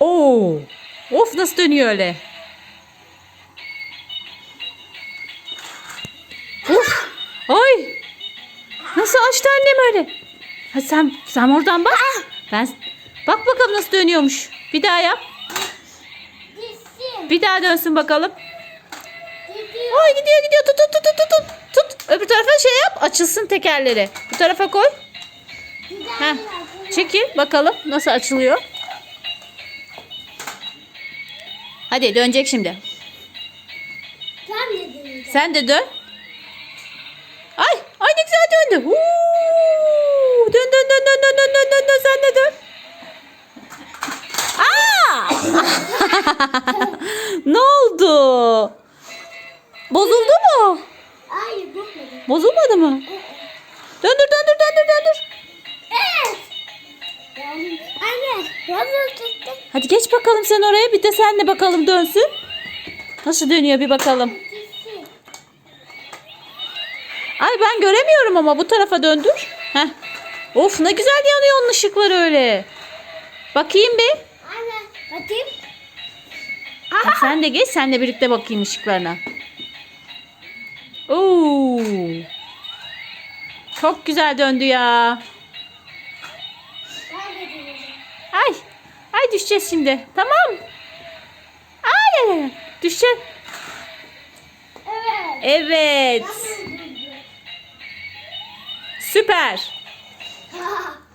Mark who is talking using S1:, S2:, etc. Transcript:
S1: Oo. Of nasıl dönüyor öyle? Of. Ay. Nasıl açtı annem öyle? Ha sen sen oradan bak. Ben bak bakalım nasıl dönüyormuş. Bir daha yap. Bir daha dönsün bakalım. Ay gidiyor gidiyor. Tut tut tut tut tut. Tut. Öbür tarafa şey yap. Açılsın tekerleri. Bu tarafa koy. Heh. Çekil bakalım nasıl açılıyor. Hadi dönecek şimdi.
S2: Sen de deneyeceksin.
S1: Sen de dön. Ay, ay ne güzel döndü. Huu! Dön dön dön dön dön dön dön dön dön sen de dön. Aa! ne oldu? Bozuldu mu?
S2: Hayır bakmadım.
S1: Bozulmadı mı? Döndür döndür
S2: Anne.
S1: Hadi geç bakalım sen oraya bir de sen de bakalım dönsün. Nasıl dönüyor bir bakalım. Ay ben göremiyorum ama bu tarafa döndür. Heh. Of ne güzel yanıyor onun ışıkları öyle. Bakayım bir.
S2: Anne. Bakayım.
S1: Ha, sen de geç sen de birlikte bakayım ışıklarına. Oo. Çok güzel döndü ya.
S2: Ben de deneyeceğim.
S1: Ay. Ay düşeceğiz şimdi. Tamam. Ay. Düşeceğiz.
S2: Evet.
S1: Evet. Süper.